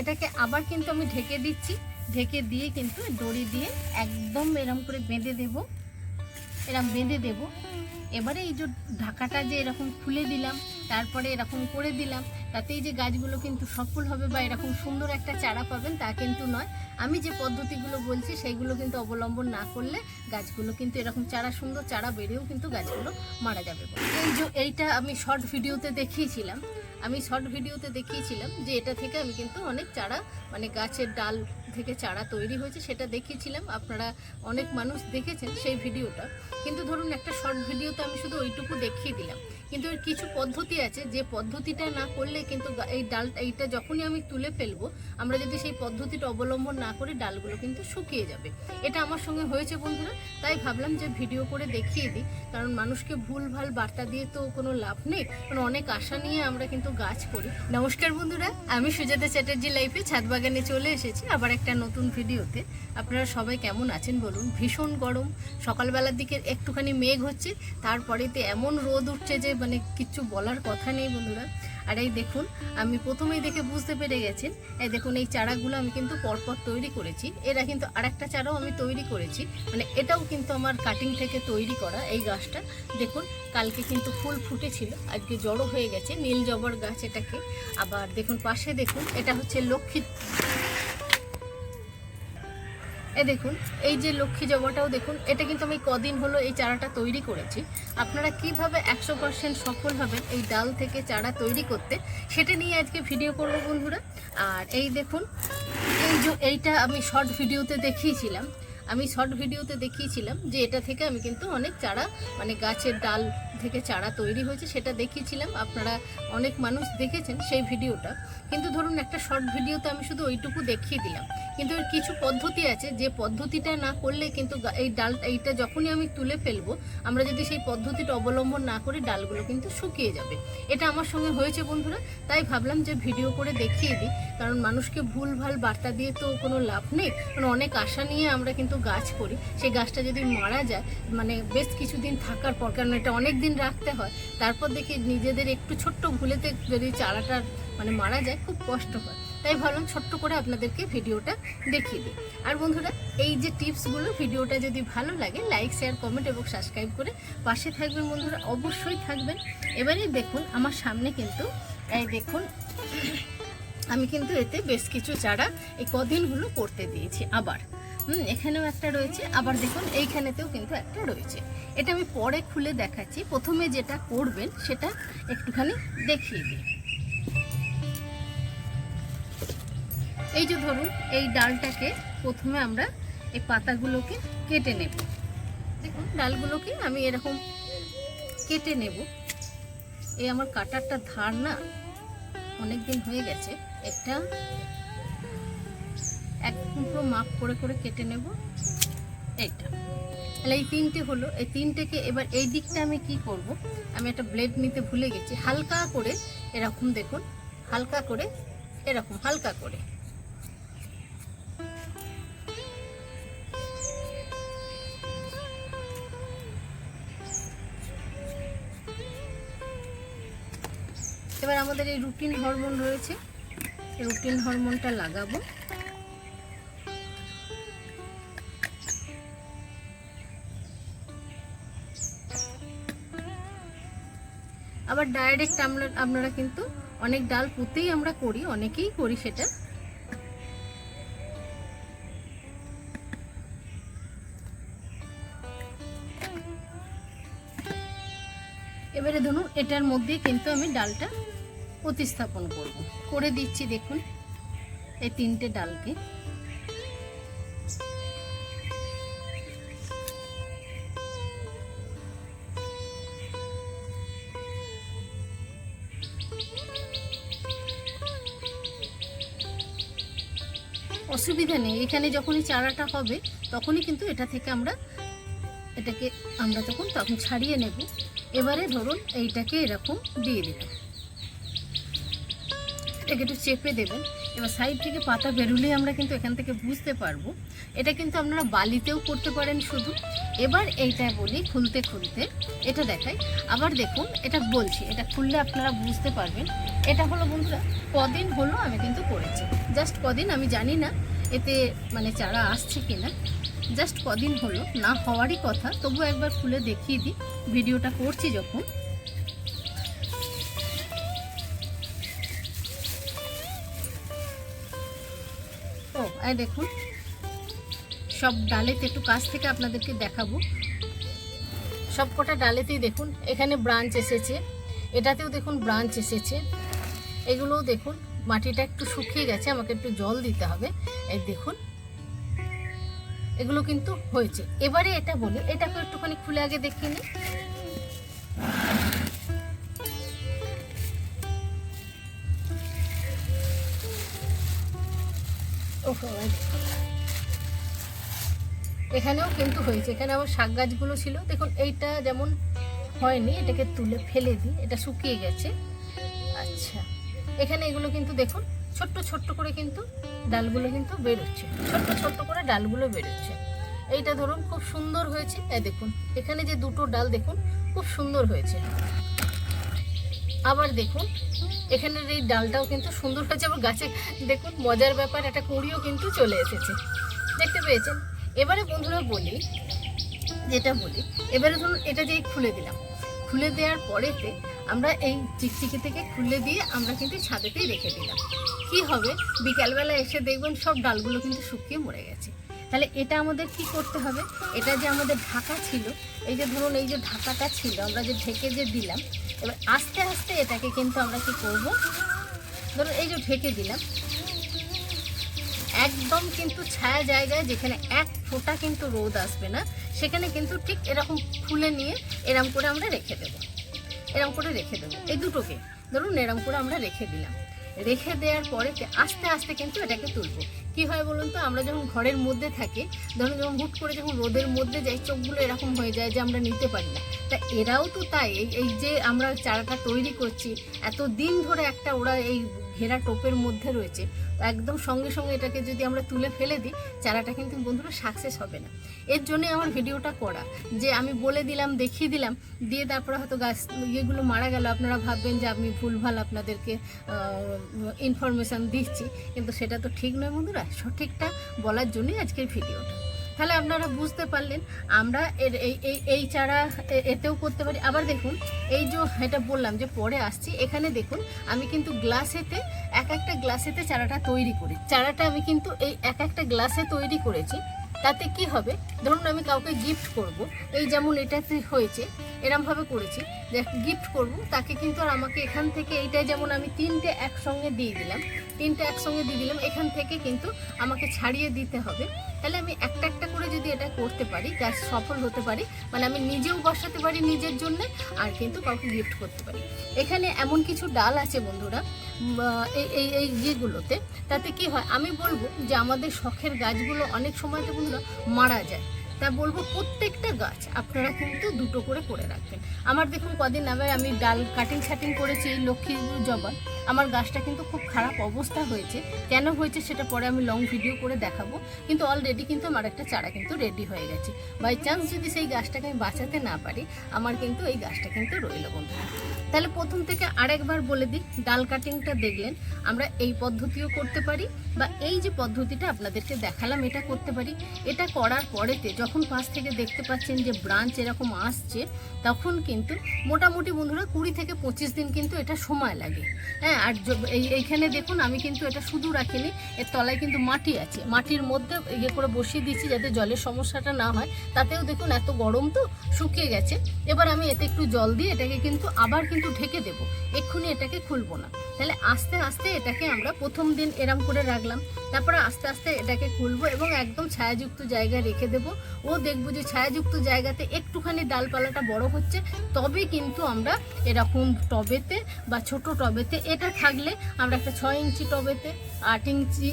এটাকে আবার কিন্তু আমি ঢেকে দিচ্ছি। ঢেকে দিয়ে কিন্তু দড়ি দিয়ে একদম এরম করে বেঁধে দেব। এরম বেঁধে দেব। এবারে এই যে ঢাকাটা যে এরকম খুলে দিলাম, তারপরে এরকম করে দিলাম, তাতেই যে গাছগুলো কিন্তু সফল হবে বা এরকম সুন্দর একটা চারা পাবেন তা কিন্তু নয়। আমি যে পদ্ধতিগুলো বলছি, সেইগুলো কিন্তু অবলম্বন না করলে গাছগুলো কিন্তু এরকম চারা, সুন্দর চারা বেড়েও কিন্তু গাছগুলো মারা যাবে এই যে এইটা আমি শর্ট ভিডিওতে দেখিয়েছিলাম। আমি শর্ট ভিডিওতে দেখিয়েছিলাম যে এটা থেকে আমি কিন্তু অনেক চারা মানে গাছের ডাল থেকে চারা তৈরি হয়েছে, সেটা দেখিয়েছিলাম। আপনারা অনেক মানুষ দেখেছেন সেই ভিডিওটা কিন্তু ধরুন একটা শর্ট ভিডিওতে আমি শুধু ওইটুকু দেখিয়ে দিলাম। কিন্তু এর কিছু পদ্ধতি আছে। যে পদ্ধতিটা না করলে কিন্তু এই ডাল এইটা যখনই আমি তুলে ফেলব, আমরা যদি সেই পদ্ধতিটা অবলম্বন না করি ডালগুলো কিন্তু শুকিয়ে যাবে। এটা আমার সঙ্গে হয়েছে বন্ধুরা, তাই ভাবলাম যে ভিডিও করে দেখিয়ে দিই। কারণ মানুষকে ভুল ভালো বার্তা দিয়ে তো কোনো লাভ নেই। কারণ অনেক আশা নিয়ে আমরা কিন্তু গাছ করি। নমস্কার বন্ধুরা, আমি সুজাতা চ্যাটার্জি লাইফে ছাদ বাগানে চলে এসেছি আবার একটা নতুন ভিডিওতে। আপনারা সবাই কেমন আছেন বলুন? ভীষণ গরম, সকালবেলার দিকে একটুখানি মেঘ হচ্ছে, তারপরেতে এমন রোদ উঠছে যে মানে কিচ্ছু বলার কথা নেই বন্ধুরা। আর এই দেখুন, আমি প্রথমেই দেখে বুঝতে পেরে গেছেন এই দেখুন, এই চারাগুলো আমি কিন্তু পরপর তৈরি করেছি। এরা কিন্তু আরেকটা চারাও আমি তৈরি করেছি। মানে এটাও কিন্তু আমার কাটিং থেকে তৈরি করা এই গাছটা। দেখুন, কালকে কিন্তু ফুল ফুটেছিল, আজকে জড়ো হয়ে গেছে, নীল জবর গাছ এটাকে। আবার দেখুন, পাশে দেখুন, এটা হচ্ছে লক্ষ্মী এ দেখুন, এই যে লক্ষ্মী জবাটাও দেখুন, এটা কিন্তু আমি কদিন হলো এই চারাটা তৈরি করেছি। আপনারা কীভাবে একশো পার্সেন্ট সফল হবেন এই ডাল থেকে চারা তৈরি করতে, সেটা নিয়ে আজকে ভিডিও করব বন্ধুরা। আর এই দেখুন, এই যে এইটা আমি শর্ট ভিডিওতে দেখিয়েছিলাম। আমি শর্ট ভিডিওতে দেখিয়েছিলাম যে এটা থেকে আমি কিন্তু অনেক চারা মানে গাছের ডাল থেকে চারা তৈরি হয়েছে, সেটা দেখিয়েছিলাম। আপনারা অনেক মানুষ দেখেছেন সেই ভিডিওটা। কিন্তু ধরুন একটা শর্ট ভিডিওতে আমি শুধু ওইটুকু দেখিয়ে দিলাম। কিন্তু এর কিছু পদ্ধতি আছে, যে পদ্ধতিটা না করলে কিন্তু এই ডাল, এইটা যখনই আমি তুলে ফেলব, আমরা যদি সেই পদ্ধতিটা অবলম্বন না করি, ডালগুলো কিন্তু শুকিয়ে যাবে। এটা আমার সঙ্গে হয়েছে বন্ধুরা, তাই ভাবলাম যে ভিডিও করে দেখিয়ে দিই। কারণ মানুষকে ভুল ভালো বার্তা দিয়ে তো কোনো লাভ নেই। কারণ অনেক আশা নিয়ে আমরা কিন্তু গাছ করি। সেই গাছটা যদি মারা যায় মানে বেশ কিছুদিন থাকার পর, কারণ এটা অনেক দিন রাখতে হয়। তারপর দেখি নিজেদের একটু ছোট্ট ভুলেতে যদি চারাটা মানে মারা যায়, খুব কষ্ট হয়। তাই ভাবলাম ছোট্ট করে আপনাদেরকে ভিডিওটা দেখিয়ে দিই। আর বন্ধুরা, এই যে টিপসগুলো, ভিডিওটা যদি ভালো লাগে, লাইক, শেয়ার, কমেন্ট এবং সাবস্ক্রাইব করে পাশে থাকবেন বন্ধুরা, অবশ্যই থাকবেন। এবারে দেখুন, আমার সামনে কিন্তু, এই দেখুন, আমি কিন্তু এতে বেশ কিছু চারা এই কদিন হলো করতে দিয়েছি আবার। হুম, এখানেও একটা রয়েছে। আবার দেখুন, এইখানেতেও কিন্তু একটা রয়েছে। এটা আমি পরে খুলে দেখাচ্ছি। প্রথমে যেটা করবেন, সেটা একটুখানি দেখিয়ে দিই এই যে ধরুন, এই ডালটাকে প্রথমে আমরা এই পাতাগুলোকে কেটে নেব। দেখুন, ডালগুলোকে আমি এরকম কেটে নেব। এই আমার কাটারটা ধার না অনেক দিন হয়ে গেছে। একটা এক টুকরো মাপ করে করে কেটে নেব। এইটা। তাহলে এই তিনটে হলো। এই তিনটেকে এবার এই দিকটা আমি কি করব? আমি একটা ব্লেড নিতে ভুলে গেছি। হালকা করে এরকম দেখুন। হালকা করে এরকম, হালকা করে। এবার আমাদের এই রুটিন হরমোন রয়েছে। রুটিন হরমোনটা লাগাবো। আবার ডাইরেক্ট আমরা, আপনারা কিন্তু অনেক ডাল পুঁতেই আমরা করি, অনেকেই করি সেটা। এবারে ধরুন, এটার মধ্যে কিন্তু আমি ডালটা প্রতিস্থাপন করব। করে দিচ্ছি দেখুন, এই তিনটে ডালকে। অসুবিধা নেই। এখানে যখনই চারাটা হবে, তখনই কিন্তু এটা থেকে আমরা এটাকে, আমরা তখন তখন ছাড়িয়ে নেব। এবারে ধরুন এইটাকে এরকম দিয়ে দিলাম। এটাকে একটু চেপে দেবেন। এবার সাইড থেকে পাতা বেরোলে আমরা কিন্তু এখান থেকে বুঝতে পারব। এটা কিন্তু আপনারা বালিতেও করতে পারেন শুধু। এবার এইটা বলি খুলতে খুলতে। এটা দেখাই। আবার দেখুন, এটা বলছি, এটা খুললে আপনারা বুঝতে পারবেন। এটা হলো বন্ধুরা, কদিন হলো আমি কিন্তু করেছি। জাস্ট কদিন, আমি জানি না এতে মানে চারা আসছে কি না জাস্ট কদিন হলো, না হওয়ারই কথা। তবু একবার খুলে দেখিয়ে দিই, ভিডিওটা করছি যখন। ও, এই দেখুন সব ডালেতে একটু কাছ থেকে আপনাদেরকে দেখাবো। সব কটা ডালেতেই দেখুন, এখানে ব্রাঞ্চ এসেছে। এটাতেও দেখুন ব্রাঞ্চ এসেছে। এগুলোও দেখুন, মাটিটা একটু শুকিয়ে গেছে, আমাকে একটু জল দিতে হবে। এই দেখুন, এগুলো কিন্তু হয়েছে। এবারে এটা বলি, এটাকে একটুখানি খুলে আগে দেখিয়ে নিই। দেখুন। এখানেও কিন্তু হয়েছে। এখানে আবার শাক গাছগুলো ছিল। দেখুন, এইটা যেমন হয়নি, এটাকে তুলে ফেলে দিই। এটা শুকিয়ে গেছে। আচ্ছা। এখানে এগুলো কিন্তু দেখুন, ছোট্ট ছোট্ট করে কিন্তু ডালগুলো কিন্তু বেরোচ্ছে। ছোট্ট ছোট্ট করে ডালগুলো বেরোচ্ছে। এইটা ধরুন, খুব সুন্দর হয়েছে। এই দেখুন, এখানে যে দুটো ডাল দেখুন, খুব সুন্দর হয়েছে। আবার দেখুন, এখানের এই ডালটাও কিন্তু সুন্দর হয়েছে। আবার গাছে, দেখুন, মজার ব্যাপার, একটা কুঁড়িও কিন্তু চলে এসেছে। দেখতে পেয়েছেন? এবারে বন্ধুরা বলি, যেটা বলি, এবারে ধরুন এটা যে খুলে দিলাম। খুলে দেওয়ার পরেতে আমরা এই চিকচিকি থেকে খুলে দিয়ে আমরা কিন্তু ছাদেতেই রেখে দিলাম। কি হবে? বিকালবেলা এসে দেখবেন সব ডালগুলো কিন্তু শুকিয়ে মরে গেছে। তাহলে এটা আমাদের কি করতে হবে? এটা যে আমাদের ঢাকা ছিল, এই যে ধরুন এই যে ঢাকাটা ছিল, আমরা যে ঢেকে যে দিলাম, এবার আস্তে আস্তে এটাকে কিন্তু আমরা কি করব? ধরুন এই যে ঢেকে দিলাম একদম কিন্তু ছায়া জায়গায় যেখানে এক ফোঁটা কিন্তু রোদ আসবে না, সেখানে কিন্তু ঠিক এরকম খুলে নিয়ে এরম করে আমরা রেখে দেব। এরম করে রেখে দেবো। এই দুটোকে ধরুন এরম করে আমরা রেখে দিলাম। রেখে দেওয়ার পরে আস্তে আস্তে কিন্তু এটাকে তুলবো। কি হয় বলুন তো, আমরা যখন ঘরের মধ্যে থাকি, ধরুন যখন হুট করে যখন রোদের মধ্যে যাই, চোখগুলো এরকম হয়ে যায় যে আমরা নিতে পারি না। তা এরাও তো তাই, এই যে আমরা চারাটা তৈরি করছি এত দিন ধরে একটা ওরা এই ঘেরা টোপের মধ্যে রয়েছে একদম সঙ্গে সঙ্গে এটাকে যদি আমরা তুলে ফেলে দিই, চারাটা কিন্তু বন্ধুরা সাকসেস হবে না। এর জন্য আমার ভিডিওটা করা। যে আমি বলে দিলাম, দেখিয়ে দিলাম, দিয়ে তারপরে হয়তো গাছ ইয়েগুলো মারা গেল। আপনারা ভাববেন যে আমি ভুলভাল আপনাদেরকে ইনফরমেশান দিচ্ছি। কিন্তু সেটা তো ঠিক নয় বন্ধুরা। সঠিকটা বলার জন্যই আজকের ভিডিওটা। তাহলে আপনারা বুঝতে পারলেন, আমরা এর এই এই চারা এতেও করতে পারি। আবার দেখুন, এই যে এটা বললাম যে পরে আসছি, এখানে দেখুন, আমি কিন্তু গ্লাসেতে, এক একটা গ্লাসেতে চারাটা তৈরি করি। চারাটা আমি কিন্তু এই এক একটা গ্লাসে তৈরি করেছি, তাতে কি হবে? ধরুন আমি কাউকে গিফট করব, এই যেমন এটাতে হয়েছে, এরমভাবে করেছি, যে গিফট করব, তাকে কিন্তু আর আমাকে এখান থেকে এইটা যেমন আমি তিনটে একসঙ্গে দিয়ে দিলাম, তিনটে একসঙ্গে দিয়ে দিলাম, এখান থেকে কিন্তু আমাকে ছাড়িয়ে দিতে হবে। তাহলে আমি একটা একটা করতে পারি গাছ সফল হতে পারি। মানে আমি নিজেও বসাতে পারি নিজের জন্য, আর কিন্তু কাউকে গিফট করতে পারি। এখানে এমন কিছু ডাল আছে বন্ধুরা এই এই ইয়েগুলোতে। তাতে কি হয়, আমি বলব যে আমাদের শখের গাছগুলো অনেক সময় তো বন্ধুরা মারা যায়। তা বলব প্রত্যেকটা গাছ আপনারা কিন্তু দুটো করে করে রাখবেন। আমার দেখুন কদিন আগে আমি ডাল কাটিং ছাটিং করেছি লক্ষ্মী জবা। আমার গাছটা কিন্তু খুব খারাপ অবস্থা হয়েছে। কেন হয়েছে সেটা পরে আমি লং ভিডিও করে দেখাবো। কিন্তু অলরেডি কিন্তু আমার একটা চারা কিন্তু রেডি হয়ে গেছে। বাই চান্স যদি সেই গাছটাকে আমি বাঁচাতে না পারি, আমার কিন্তু এই গাছটা কিন্তু রইল বন্ধুরা তাহলে প্রথম থেকে আরেকবার বলে দিই, ডাল কাটিংটা দেখলেন, আমরা এই পদ্ধতিও করতে পারি বা এই যে পদ্ধতিটা আপনাদেরকে দেখালাম, এটা করতে পারি। এটা করার পরেতে যখন পাশ থেকে দেখতে পাচ্ছেন যে ব্রাঞ্চ এরকম আসছে, তখন কিন্তু মোটামুটি বন্ধুরা কুড়ি থেকে পঁচিশ দিন কিন্তু এটা সময় লাগে। হ্যাঁ আর এই, এইখানে দেখুন আমি কিন্তু এটা শুধু রাখিনি, এর তলায় কিন্তু মাটি আছে। মাটির মধ্যে ইয়ে করে বসিয়ে দিচ্ছি যাতে জলের সমস্যাটা না হয়। তাতেও দেখুন এত গরম তো শুকিয়ে গেছে। এবার আমি এতে একটু জল দিয়ে এটাকে কিন্তু আবার কিন্তু ঢেকে দেবো। এক্ষুনি এটাকে খুলবো না। তাহলে আস্তে আস্তে এটাকে আমরা প্রথম দিন এরম করে রাখলাম। তারপরে আস্তে আস্তে এটাকে খুলবো এবং একদম ছায়াযুক্ত জায়গায় রেখে দেবো। ও দেখব যে ছায়াযুক্ত জায়গাতে একটুখানি ডালপালাটা বড় হচ্ছে, তবে কিন্তু আমরা এরকম টবেতে বা ছোট টবেতে এটা থাকলে আমরা একটা ছয় ইঞ্চি টবেতে, আট ইঞ্চি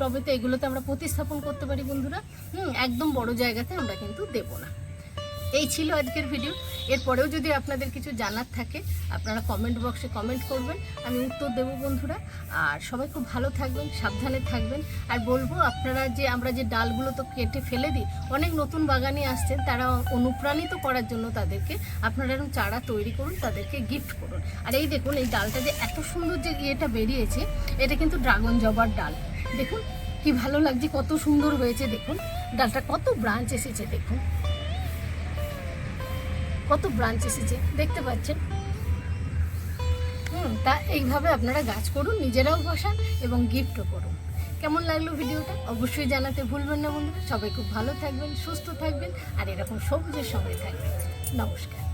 টবেতে এগুলোতে আমরা প্রতিস্থাপন করতে পারি বন্ধুরা। হুম, একদম বড় জায়গাতে আমরা কিন্তু দেবো না। এই ছিল আজকের ভিডিও এরপরেও যদি আপনাদের কিছু জানার থাকে, আপনারা কমেন্ট বক্সে কমেন্ট করবেন। আমি উত্তর দেবো বন্ধুরা। আর সবাই খুব ভালো থাকবেন, সাবধানে থাকবেন। আর বলব, আপনারা যে, আমরা যে ডালগুলো তো কেটে ফেলে দিই, অনেক নতুন বাগানি আসছেন, তারা অনুপ্রাণিত করার জন্য তাদেরকে আপনারা এরকম চারা তৈরি করুন, তাদেরকে গিফট করুন। আর এই দেখুন, এই ডালটা যে এত সুন্দর যে ইয়েটা বেরিয়েছে, এটা কিন্তু ড্রাগন জবার ডাল। দেখুন, কি ভালো লাগছে, কত সুন্দর হয়েছে, দেখুন। ডালটা কত ব্রাঞ্চ এসেছে, দেখুন। কত ব্রাঞ্চ এসেছে, দেখতে পাচ্ছেন? হুম, তা এইভাবে আপনারা গাছ করুন, নিজেরাও বসান এবং গিফটও করুন। কেমন লাগল ভিডিওটা? অবশ্যই জানাতে ভুলবেন না বন্ধুরা। সবাই খুব ভালো থাকবেন, সুস্থ থাকবেন, আর এরকম সবুজের সময় থাকবেন। নমস্কার।